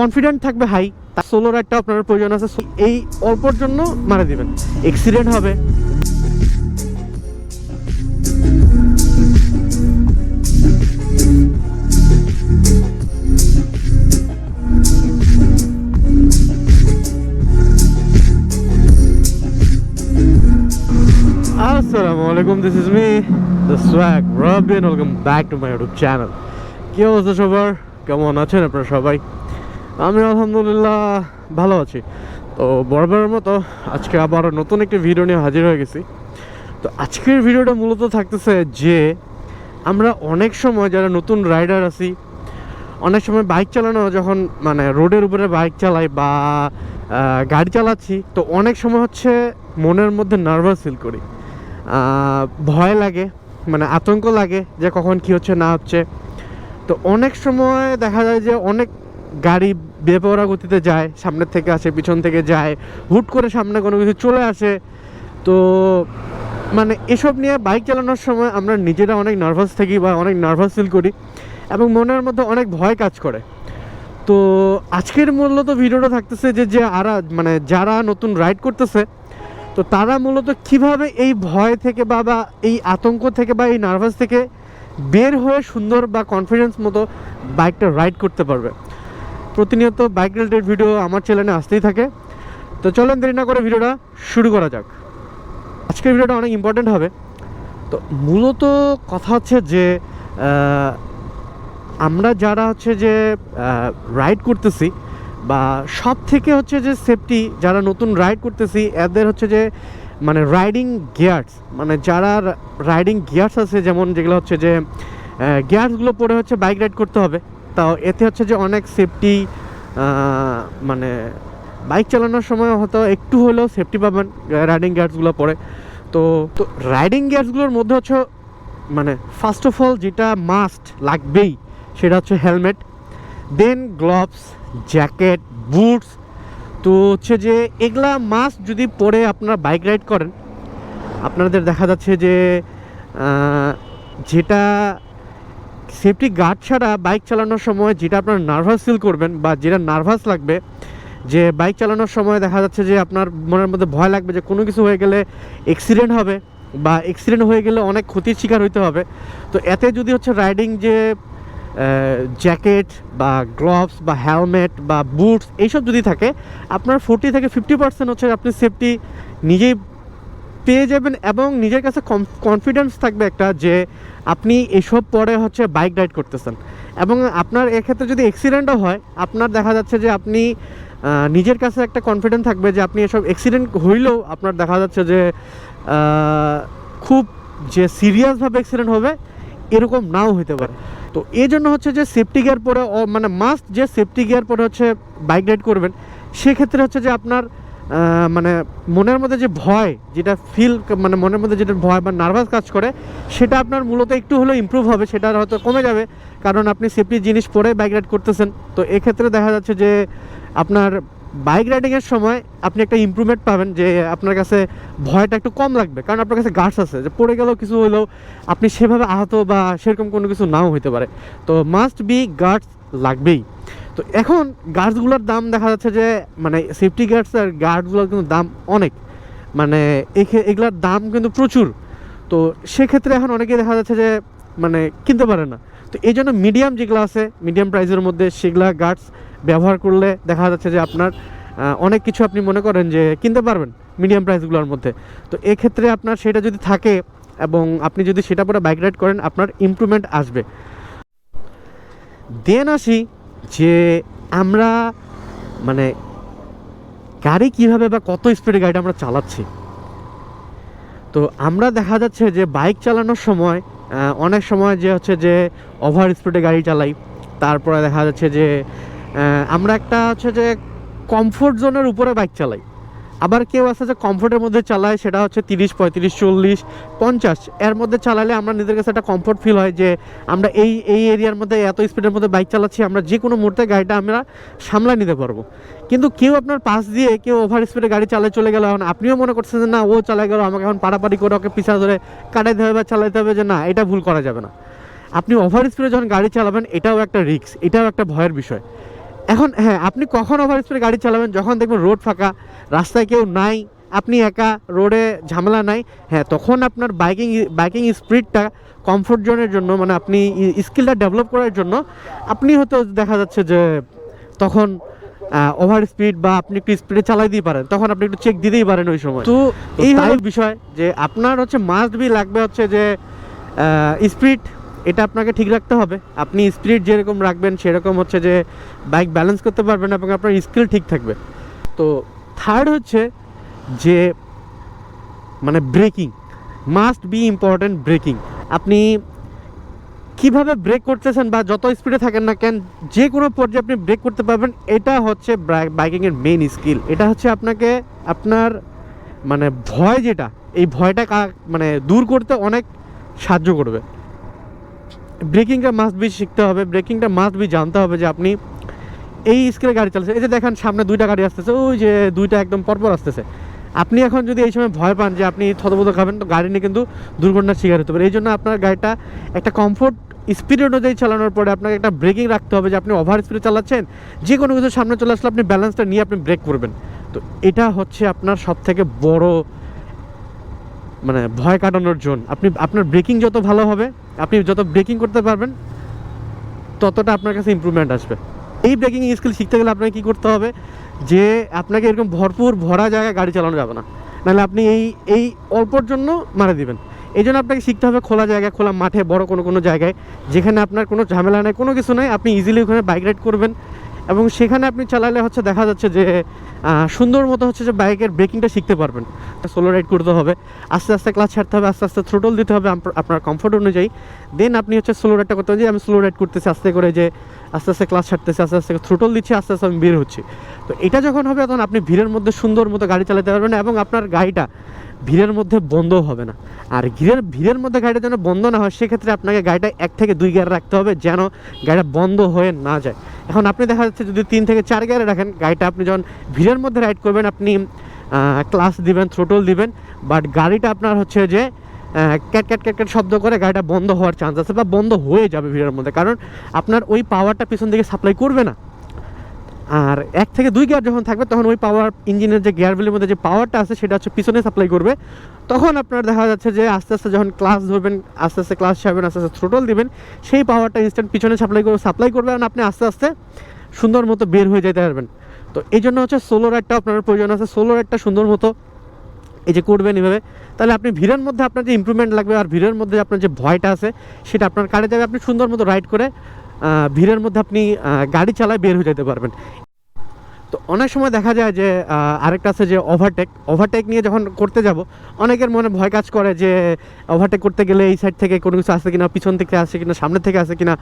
Confident থাকবে high solo রাইডটা আপনার প্রয়োজন আছে এই অল্পর জন্য মারা দিবেন। অ্যাক্সিডেন্ট হবে। আসসালামু আলাইকুম this is me the swag Robin welcome back to my YouTube channel কি অবস্থা সবার? কেমন আছেন আপনারা সবাই? আমি আলহামদুলিল্লাহ ভালো আছি। তো বরাবরের মতো আজকে আবার নতুন একটি ভিডিও নিয়ে হাজির হয়ে গেছি। তো আজকের ভিডিওটা মূলত থাকতেছে যে, আমরা অনেক সময় যারা নতুন রাইডার আছি, অনেক সময় বাইক চালানো যখন মানে রোডের উপরে বাইক চালাই বা গাড়ি চালাচ্ছি, তো অনেক সময় হচ্ছে মনের মধ্যে নার্ভাস ফিল করি। ভয় লাগে মানে আতঙ্ক লাগে যে কখন কি হচ্ছে না হচ্ছে। তো অনেক সময় দেখা যায় যে অনেক গাড়ি বেপরা গতিতে যায়, সামনের থেকে আসে, পিছন থেকে যায়, হুট করে সামনে কোনো কিছু চলে আসে। তো মানে এসব নিয়ে বাইক চালানোর সময় আমরা নিজেরা অনেক নার্ভাস থাকি বা অনেক নার্ভাস ফিল করি এবং মনের মধ্যে অনেক ভয় কাজ করে। তো আজকের মূলত ভিডিওটা থাকতেছে যে যে আরা মানে যারা নতুন রাইড করতেছে, তো তারা মূলত কীভাবে এই ভয় থেকে বা বা এই আতঙ্ক থেকে বা এই নার্ভাস থেকে বের হয়ে সুন্দর বা কনফিডেন্স মতো বাইকটা রাইড করতে পারবে। প্রতিনিয়ত বাইক রিলেটেড ভিডিও আমার চ্যানেলে আসতেই থাকে। তো চলেন দেরি না করে ভিডিওটা শুরু করা যাক। আজকের ভিডিওটা অনেক ইম্পর্ট্যান্ট হবে। তো মূলত কথা হচ্ছে যে আমরা যারা হচ্ছে যে রাইড করতেছি বা সব থেকে হচ্ছে যে সেফটি যারা নতুন রাইড করতেছি, এদের হচ্ছে যে মানে রাইডিং গিয়ার্স মানে যারা রাইডিং গিয়ার্স আছে, যেমন যেগুলো হচ্ছে যে গিয়ার্সগুলো পরে হচ্ছে বাইক রাইড করতে হবে। তাও এতে হচ্ছে যে অনেক সেফটি মানে বাইক চালানোর সময় হয়তো একটু হলেও সেফটি পাবেন রাইডিং গিয়ার্সগুলো পরে। তো তো রাইডিং গিয়ার্সগুলোর মধ্যে হচ্ছে মানে ফার্স্ট অফ অল যেটা মাস্ট লাগবেই সেটা হচ্ছে helmet then gloves jacket boots তো হচ্ছে যে এগুলা মাস্ট যদি পরে আপনারা বাইক রাইড করেন, আপনাদের দেখা যাচ্ছে যে যেটা সেফটি গার্ড ছাড়া বাইক চালানোর সময় যেটা আপনার নার্ভাস ফিল করবেন বা যেটা নার্ভাস লাগবে, যে বাইক চালানোর সময় দেখা যাচ্ছে যে আপনার মনের মধ্যে ভয় লাগবে যে কোনো কিছু হয়ে গেলে অ্যাক্সিডেন্ট হবে বা অ্যাক্সিডেন্ট হয়ে গেলে অনেক ক্ষতির শিকার হইতে হবে। তো এতে যদি হচ্ছে রাইডিং যে জ্যাকেট বা গ্লোভস বা হেলমেট বা বুটস এইসব যদি থাকে, আপনার ফোর্টি থেকে ফিফটি পার্সেন্ট হচ্ছে আপনি সেফটি নিজেই পেয়ে যাবেন এবং নিজের কাছে কনফিডেন্স থাকবে একটা যে আপনি এসব পরে হচ্ছে বাইক রাইড করতেছেন। এবং আপনার এক্ষেত্রে যদি অ্যাক্সিডেন্টও হয়, আপনার দেখা যাচ্ছে যে আপনি নিজের কাছে একটা কনফিডেন্স থাকবে যে আপনি এসব অ্যাক্সিডেন্ট হইলেও আপনার দেখা যাচ্ছে যে খুব যে সিরিয়াসভাবে অ্যাক্সিডেন্ট হবে, এরকম নাও হতে পারে। তো এই জন্য হচ্ছে যে সেফটি গিয়ার পরে মানে মাস্ট যে সেফটি গিয়ার পরে হচ্ছে বাইক রাইড করবেন, সেক্ষেত্রে হচ্ছে যে আপনার মানে মনের মধ্যে যে ভয়, যেটা ফিল মানে মনের মধ্যে যেটা ভয় বা নার্ভাস কাজ করে, সেটা আপনার মূলত একটু হলেও ইমপ্রুভ হবে, সেটা হয়তো কমে যাবে। কারণ আপনি সেফটি জিনিস পরে বাইক রাইড করতেছেন। তো এক্ষেত্রে দেখা যাচ্ছে যে আপনার বাইক রাইডিংয়ের সময় আপনি একটা ইমপ্রুভমেন্ট পাবেন যে আপনার কাছে ভয়টা একটু কম লাগবে। কারণ আপনার কাছে গার্ডস আছে যে পড়ে গেলেও কিছু হলেও আপনি সেভাবে আহত বা সেরকম কোনো কিছু নাও হতে পারে। তো মাস্ট বি গার্ডস লাগবেই। তো এখন গার্ডসগুলোর দাম দেখা যাচ্ছে যে মানে সেফটি গার্ডস আর গার্ডসগুলোর কিন্তু দাম অনেক। মানে এগুলার দাম কিন্তু প্রচুর। তো সেক্ষেত্রে এখন অনেকেই দেখা যাচ্ছে যে মানে কিনতে পারে না। তো এই জন্য মিডিয়াম যেগুলো আছে মিডিয়াম প্রাইসের মধ্যে সেগুলা গার্ডস ব্যবহার করলে দেখা যাচ্ছে যে আপনার অনেক কিছু আপনি মনে করেন যে কিনতে পারবেন মিডিয়াম প্রাইসগুলোর মধ্যে। তো এক্ষেত্রে আপনার সেটা যদি থাকে এবং আপনি যদি সেটা পরে বাইক রাইড করেন, আপনার ইমপ্রুভমেন্ট আসবে। দেন আসি যে আমরা মানে গাড়ি কীভাবে বা কত স্পিডে গাড়িটা আমরা চালাচ্ছি। তো আমরা দেখা যাচ্ছে যে বাইক চালানোর সময় অনেক সময় যে হচ্ছে যে ওভার স্পিডে গাড়ি চালাই। তারপরে দেখা যাচ্ছে যে আমরা একটা হচ্ছে যে কমফোর্ট জোনের উপরে বাইক চালাই। আবার কেউ আছে যে কমফোর্টের মধ্যে চালায়, সেটা হচ্ছে তিরিশ, পঁয়ত্রিশ, চল্লিশ, পঞ্চাশ। এর মধ্যে চালালে আমরা নিজের কাছে একটা কমফোর্ট ফিল হয় যে আমরা এই এই এরিয়ার মধ্যে, এত স্পিডের মধ্যে বাইক চালাচ্ছি, আমরা যে কোনো মুহূর্তে গাড়িটা আমরা সামলায় নিতে পারব। কিন্তু কেউ আপনার পাশ দিয়ে কেউ ওভার স্পিডে গাড়ি চালায় চলে গেল, এখন আপনিও মনে করছেন যে না, ও চালা গেল, আমাকে এখন পাড়াপাড়ি করে ওকে পিছা ধরে কাটাইতে হবে বা চালাইতে হবে যে না, এটা ভুল করা যাবে না। আপনি ওভার স্পিডে যখন গাড়ি চালাবেন, এটাও একটা রিস্ক এটাও একটা ভয়ের বিষয়। এখন হ্যাঁ আপনি কখন ওভার স্পিডে গাড়ি চালাবেন? যখন দেখবেন রোড ফাঁকা রাস্তায় কেউ নাই আপনি একা রোডে ঝামেলা নাই হ্যাঁ তখন আপনার বাইকিং বাইকিং স্পিডটা কমফোর্ট জোনের জন্য মানে আপনি স্কিলটা ডেভেলপ করার জন্য আপনি হয়তো দেখা যাচ্ছে যে তখন ওভার স্পিড বা আপনি একটু স্পিডে চালাই দিয়ে পারেন তখন আপনি একটু চেক দিতেই পারেন ওই সময়। তো এই বিষয় যে আপনার হচ্ছে মাস্ট বি লাগবে হচ্ছে যে স্পিড এটা আপনাকে ঠিক রাখতে হবে। আপনি স্পিড যেরকম রাখবেন, সেরকম হচ্ছে যে বাইক ব্যালেন্স করতে পারবেন এবং আপনার স্কিল ঠিক থাকবে। তো থার্ড হচ্ছে যে মানে braking must be important braking আপনি কীভাবে ব্রেক করতেছেন বা যত স্পিডে থাকেন না কেন যে কোনো পর্যায়ে আপনি ব্রেক করতে পারবেন, এটা হচ্ছে বাইকিংয়ের মেইন স্কিল এটা হচ্ছে আপনাকে আপনার মানে ভয় যেটা, এই ভয়টা মানে দূর করতে অনেক সাহায্য করবে। ব্রেকিংটা মাস্ট বি শিখতে হবে, ব্রেকিংটা মাস্ট বি জানতে হবে যে আপনি এই স্কেলে গাড়ি চালাচ্ছে এই যে দেখেন সামনে দুইটা গাড়ি আসতেছে, ওই যে দুইটা একদম পরপর আসতেছে। আপনি এখন যদি এই সময় ভয় পান যে আপনি থতবোধ খাবেন, তো গাড়ি নিয়ে কিন্তু দুর্ঘটনার শিকার হতে পারে এই জন্য আপনার গাড়িটা একটা কমফোর্ট স্পিড অনুযায়ী চালানোর পরে আপনাকে একটা ব্রেকিং রাখতে হবে যে আপনি ওভার স্পিডে চালাচ্ছেন। যে কোনো কিছু সামনে চলে আসলে আপনি ব্যালেন্সটা নিয়ে আপনি ব্রেক করবেন। তো এটা হচ্ছে আপনার সব থেকে বড় মানে ভয় কাটানোর জোন। আপনি, আপনার ব্রেকিং যত ভালো হবে, আপনি যত ব্রেকিং করতে পারবেন, ততটা আপনার কাছে ইম্প্রুভমেন্ট আসবে। এই ব্রেকিং স্কিল শিখতে গেলে আপনাকে কী করতে হবে? যে আপনাকে এরকম ভরপুর, ভরা জায়গায় গাড়ি চালানো যাবে না। নাহলে আপনি এই এই অল্পর জন্য মারা দিবেন। এই জন্য আপনাকে শিখতে হবে খোলা জায়গায় খোলা মাঠে, বড় কোনো কোনো জায়গায়, যেখানে আপনার কোনো ঝামেলা নেই, কোনো কিছু নেই। আপনি ইজিলি ওখানে বাইক রাইড করবেন। এবং সেখানে আপনি চালালে হচ্ছে দেখা যাচ্ছে যে সুন্দর মতো হচ্ছে যে বাইকের ব্রেকিংটা শিখতে পারবেন। সোলো রাইড করতে হবে, আস্তে আস্তে ক্লাচ ছাড়তে হবে, আস্তে আস্তে থ্রোটল দিতে হবে আপ- আপনার কমফোর্ট অনুযায়ী। দেন আপনি হচ্ছে স্লো রাইডটা করতে যে আমি স্লো রাইড করতেছি, আস্তে করে যে, আস্তে আস্তে ক্লাস ছাড়তেছি, আস্তে আস্তে থ্রোটল দিচ্ছি, আস্তে আস্তে আমি বের হচ্ছি। তো এটা যখন হবে, তখন আপনি ভিড়ের মধ্যে সুন্দর মতো গাড়ি চালাতে পারবেন এবং আপনার গাড়িটা ভিড়ের মধ্যে বন্ধ হবে না। আর ভিড়ের ভিড়ের মধ্যে গাড়িটা যেন বন্ধ না হয়, সেক্ষেত্রে আপনাকে গাড়িটা এক থেকে দুই গিয়ার রাখতে হবে যেন গাড়িটা বন্ধ হয়ে না যায়। এখন আপনি দেখা যাচ্ছে যদি তিন থেকে চার গিয়ারে রাখেন, গাড়িটা আপনি যখন ভিড়ের মধ্যে রাইড করবেন, আপনি ক্লাস দিবেন, থ্রোটল দিবেন বাট গাড়িটা আপনার হচ্ছে যে ক্যাট ক্যাট ক্যাট ক্যাট শব্দ করে গাড়িটা বন্ধ হওয়ার চান্স আছে বা বন্ধ হয়ে যাবে ভিড়ের মধ্যে। কারণ আপনার ওই পাওয়ারটা পিছন দিকে সাপ্লাই করবে না। আর এক থেকে দুই গিয়ার যখন থাকবে, তখন ওই পাওয়ার ইঞ্জিনের যে গিয়ারগুলির মধ্যে যে পাওয়ারটা আছে, সেটা হচ্ছে পিছনে সাপ্লাই করবে। তখন আপনার দেখা যাচ্ছে যে আস্তে আস্তে যখন ক্লাস ধরবেন, আস্তে আস্তে ক্লাস ছাড়বেন, আস্তে আস্তে থ্রোটল দিবেন, সেই পাওয়ারটা ইনস্ট্যান্ট পিছনে সাপ্লাই করবে সাপ্লাই করবে আর আপনি আস্তে আস্তে সুন্দর মতো বের হয়ে যেতে পারবেন। তো এই জন্য হচ্ছে সোলো রাইডটা আপনার প্রয়োজন আছে। সোলো রাইডটা সুন্দর মতো এই যে করবেন এভাবে। তাহলে আপনি ভিড়ের মধ্যে আপনার যে ইমপ্রুভমেন্ট লাগবে আর ভিড়ের মধ্যে আপনার যে ভয়টা আছে, সেটা আপনার কাটে যাবে। আপনি সুন্দর মতো রাইড করে ভিড়ের মধ্যে আপনি গাড়ি চালায় বের হয়ে যেতে পারবেন। তো অনেক সময় দেখা যায় যে আরেকটা আছে যে ওভারটেক ওভারটেক নিয়ে যখন করতে যাব, অনেকের মনে ভয় কাজ করে যে ওভারটেক করতে গেলে এই সাইড থেকে কোনো কিছু আসে কিনা, পিছন থেকে আসে কিনা, সামনে থেকে আসে কিনা,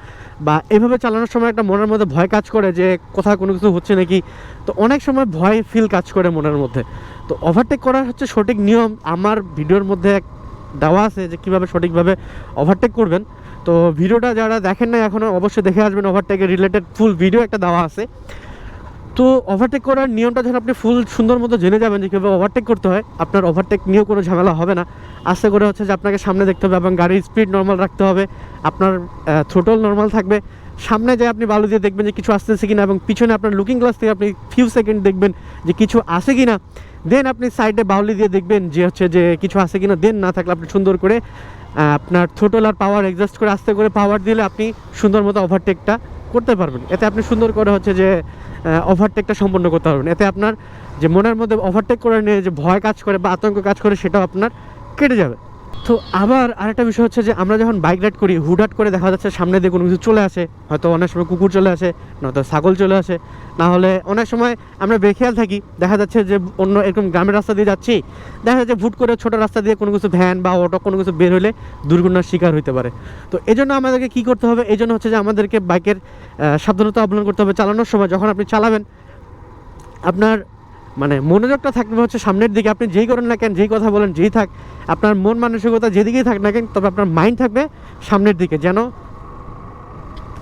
বা এভাবে চালানোর সময় একটা মনের মধ্যে ভয় কাজ করে যে, কোথাও কোনো কিছু হচ্ছে নাকি। তো অনেক সময় ভয় ফিল কাজ করে মনের মধ্যে। তো ওভারটেক করার হচ্ছে সঠিক নিয়ম। আমার ভিডিওর মধ্যে দেওয়া আছে যে কীভাবে সঠিকভাবে ওভারটেক করবেন। তো ভিডিওটা যারা দেখেন না এখনও অবশ্যই দেখে আসবেন ওভারটেকের রিলেটেড ফুল ভিডিও একটা দেওয়া আছে। তো ওভারটেক করার নিয়মটা যখন আপনি ফুল সুন্দর মতো জেনে যাবেন যে কীভাবে ওভারটেক করতে হয়, আপনার ওভারটেক নিয়েও কোনো ঝামেলা হবে না। আস্তে করে হচ্ছে যে আপনাকে সামনে দেখতে হবে এবং গাড়ির স্পিড নর্মাল রাখতে হবে, আপনার থ্রোটল নর্মাল থাকবে। সামনে যে আপনি বালু দিয়ে দেখবেন যে কিছু আসতেছে কিনা এবং পিছনে আপনার লুকিং গ্লাস থেকে আপনি ফিউ সেকেন্ড দেখবেন যে কিছু আসে কিনা। দেন আপনি সাইডে বাউলি দিয়ে দেখবেন যে হচ্ছে যে কিছু আছে কিনা দেন না থাকলে আপনি সুন্দর করে আপনার ছোটোলার পাওয়ার অ্যাডজাস্ট করে, আস্তে করে পাওয়ার দিলে আপনি সুন্দর মতো ওভারটেকটা করতে পারবেন। এতে আপনি সুন্দর করে হচ্ছে যে ওভারটেকটা সম্পন্ন করতে পারবেন। এতে আপনার যে মনের মধ্যে ওভারটেক করে নিয়ে যে ভয় কাজ করে বা আতঙ্ক কাজ করে, সেটাও আপনার কেটে যাবে। তো আবার আরেকটা বিষয় হচ্ছে যে আমরা যখন বাইক রাইড করি, হুটহাট করে দেখা যাচ্ছে সামনে দিয়ে কোনো কিছু চলে আসে। হয়তো অনেক সময় কুকুর চলে আসে, নয়তো ছাগল চলে আসে। না হলে অনেক সময় আমরা বেখেয়াল থাকি। দেখা যাচ্ছে যে অন্য এরকম গ্রামের রাস্তা দিয়ে যাচ্ছি, দেখা যাচ্ছে ভুট করে ছোটো রাস্তা দিয়ে কোনো কিছু ভ্যান বা অটো কোনো কিছু বের হলে দুর্ঘটনার শিকার হতে পারে। তো এই জন্য আমাদেরকে কী করতে হবে? এই জন্য হচ্ছে যে আমাদেরকে বাইকের সাবধানতা অবলম্বন করতে হবে চালানোর সময়। যখন আপনি চালাবেন, আপনার মানে মনোযোগটা থাকবে হচ্ছে সামনের দিকে। আপনি যেই করেন না কেন, যেই কথা বলেন, যেই থাক, আপনার মন মানসিকতা যেদিকেই থাক না কেন, তবে আপনার মাইন্ড থাকবে সামনের দিকে। যেন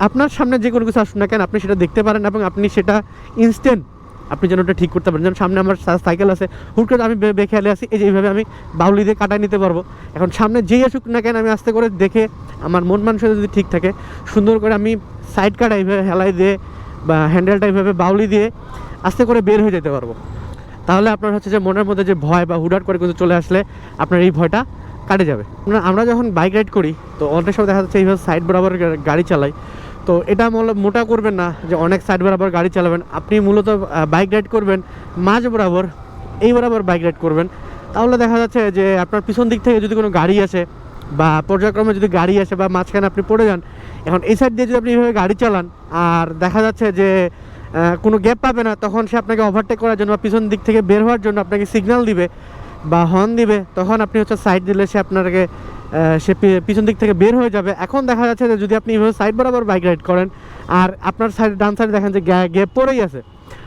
আপনার সামনে যে কোনো কিছু আসুন না কেন, আপনি সেটা দেখতে পারেন এবং আপনি সেটা ইনস্ট্যান্ট আপনি যেন ওটা ঠিক করতে পারেন। যেন সামনে আমার সাইকেল আছে, হুট করে আমি বেখেয়ালে আসি এই যে এইভাবে আমি বাউলি দিয়ে কাটায় নিতে পারব। এখন সামনে যেই আসুক না কেন, আমি আস্তে করে দেখে আমার মন মানসিকতা যদি ঠিক থাকে, সুন্দর করে আমি সাইড কাটা এইভাবে হেলাই দিয়ে বা হ্যান্ডেলটা এইভাবে বাউলি দিয়ে আস্তে করে বের হয়ে যেতে পারব। তাহলে আপনার হচ্ছে যে মনের মধ্যে যে ভয় বা হুডাট করে কিছু চলে আসলে আপনার এই ভয়টা কাটে যাবে। আমরা- যখন বাইক রাইড করি, তো অনেক সময় দেখা যাচ্ছে এইভাবে সাইড বরাবর গাড়ি চালাই। তো এটা মোটা করবেন না যে অনেক সাইড বরাবর গাড়ি চালাবেন। আপনি মূলত বাইক রাইড করবেন, মাঝ বরাবর, এই বরাবর বাইক রাইড করবেন। তাহলে দেখা যাচ্ছে যে আপনার পিছন দিক থেকে যদি কোনো গাড়ি আসে বা পর্যায়ক্রমে যদি গাড়ি আসে বা মাঝখানে আপনি পড়ে যান, এখন এই সাইড দিয়ে যদি আপনি এইভাবে গাড়ি চালান, আর দেখা যাচ্ছে যে কোনো গ্যাপ পাবে না, তখন সে আপনাকে ওভারটেক করার জন্য বা পিছন দিক থেকে বের হওয়ার জন্য আপনাকে সিগন্যাল দিবে বা হর্ন দিবে, তখন আপনি হচ্ছে সাইড দিলে সে আপনাকে সে পিছন দিক থেকে বের হয়ে যাবে। এখন দেখা যাচ্ছে যে যদি আপনি এইভাবে সাইড বরাবর বাইক রাইড করেন, আর আপনার সাইড ডান সাইডে দেখেন যে গ্যাপ পড়েই আছে।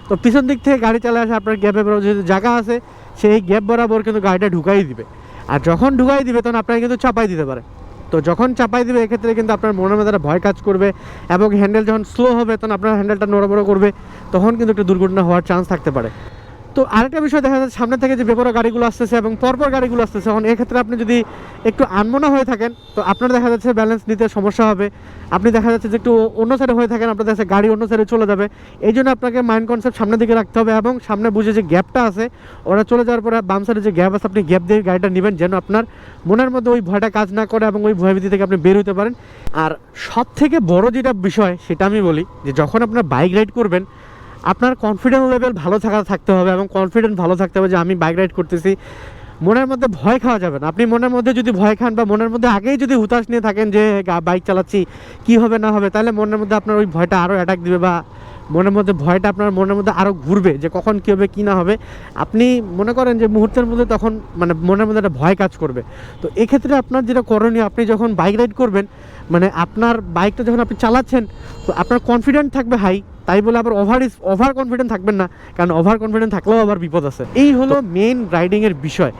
তো পিছন দিক থেকে গাড়ি চালায় আসে আপনার গ্যাপে যদি জায়গা আছে, সেই গ্যাপ বরাবর কিন্তু গাড়িটা ঢুকাই দিবে। আর যখন ঢুকাই দিবে, তখন আপনাকে কিন্তু চাপাই দিতে পারে। তো যখন চাপাই দেবে, এক্ষেত্রে কিন্তু আপনার মনের মধ্যে ভয় কাজ করবে এবং হ্যান্ডেল যখন স্লো হবে, তখন আপনার হ্যান্ডেলটা নড়বড় করবে, তখন কিন্তু একটু দুর্ঘটনা হওয়ার চান্স থাকতে পারে। তো আরেকটা বিষয় দেখা যাচ্ছে, সামনে থেকে যে বেপরা গাড়িগুলো আসতেছে এবং পরপর গাড়িগুলো আসতেছে, এখন এক্ষেত্রে আপনি যদি একটু আনমনা হয়ে থাকেন, তো আপনার দেখা যাচ্ছে ব্যালেন্স নিতে সমস্যা হবে। আপনি দেখা যাচ্ছে যে একটু অন্য সাইডে হয়ে থাকেন, আপনার কাছে গাড়ি অন্য সাইডে চলে যাবে। এই জন্য আপনাকে মাইন্ড কনসেপ্ট সামনের দিকে রাখতে হবে এবং সামনে বুঝে যে গ্যাপটা আছে, ওরা চলে যাওয়ার পরে বাম সাইডে যে গ্যাপ আছে, আপনি গ্যাপ দিয়ে গাড়িটা নেবেন যেন আপনার মনের মধ্যে ওই ভয়টা কাজ না করে এবং ওই ভয়ভীতি থেকে আপনি বের হতে পারেন। আর সব থেকে বড় যেটা বিষয়, সেটা আমি বলি যে যখন আপনার বাইক রাইড করবেন আপনার কনফিডেন্স লেভেল ভালো থাকা থাকতে হবে এবং কনফিডেন্ট ভালো থাকতে হবে যে আমি বাইক রাইড করতেছি। মনের মধ্যে ভয় খাওয়া যাবে না। আপনি মনের মধ্যে যদি ভয় খান বা মনের মধ্যে আগেই যদি হুতাশ নিয়ে থাকেন যে বাইক চালাচ্ছি, কি হবে না হবে? তাহলে মনের মধ্যে আপনার ওই ভয়টা আরও অ্যাটাক দিবে বা মনের মধ্যে ভয়টা আপনার মনের মধ্যে আরও ঘুরবে যে, কখন কী হবে, কী না হবে? আপনি মনে করেন যে, মুহূর্তের মধ্যে তখন মানে মনের মধ্যে একটা ভয় কাজ করবে। তো এক্ষেত্রে আপনার যেটা করণীয়, আপনি যখন বাইক রাইড করবেন মানে আপনার বাইকটা যখন আপনি চালাচ্ছেন, তো আপনার কনফিডেন্ট থাকবে হাই তাই বলে আবার ওভার ইস ওভার কনফিডেন্ট থাকবেন না কারণ ওভার কনফিডেন্ট থাকলেও আবার বিপদ আছে। এই হলো মেন রাইডিংয়ের বিষয়।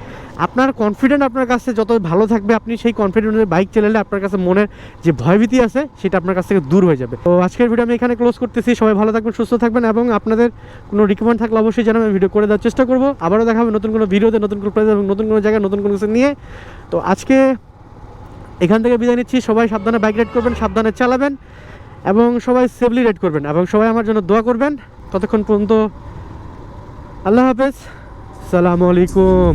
আপনার কনফিডেন্ট আপনার কাছে যত ভালো থাকবে আপনি সেই কনফিডেন্টের বাইক চালালে আপনার কাছে মনের যে ভয়ভীতি আছে সেটা আপনার কাছ থেকে দূর হয়ে যাবে। তো আজকের ভিডিও আমি এখানে ক্লোজ করতেছি। সবাই ভালো থাকবেন সুস্থ থাকবেন এবং আপনাদের কোনো রিকমেন্ড থাকলে অবশ্যই যেন আমি ভিডিও করে দেওয়ার চেষ্টা করব। আবারও দেখাবে নতুন কোনো ভিডিওতে নতুন কোনো প্রাইজ এবং নতুন কোনো জায়গায় নতুন কোনো কিছু নিয়ে। তো আজকে এখান থেকে বিদায় নিচ্ছি। সবাই সাবধানে বাইক রাইড করবেন সাবধানে চালাবেন। এবং সবাই সেফলি রাইড করবেন এবং সবাই আমার জন্য দোয়া করবেন। ততক্ষণ পর্যন্ত আল্লাহ হাফেজ। সালামু আলাইকুম।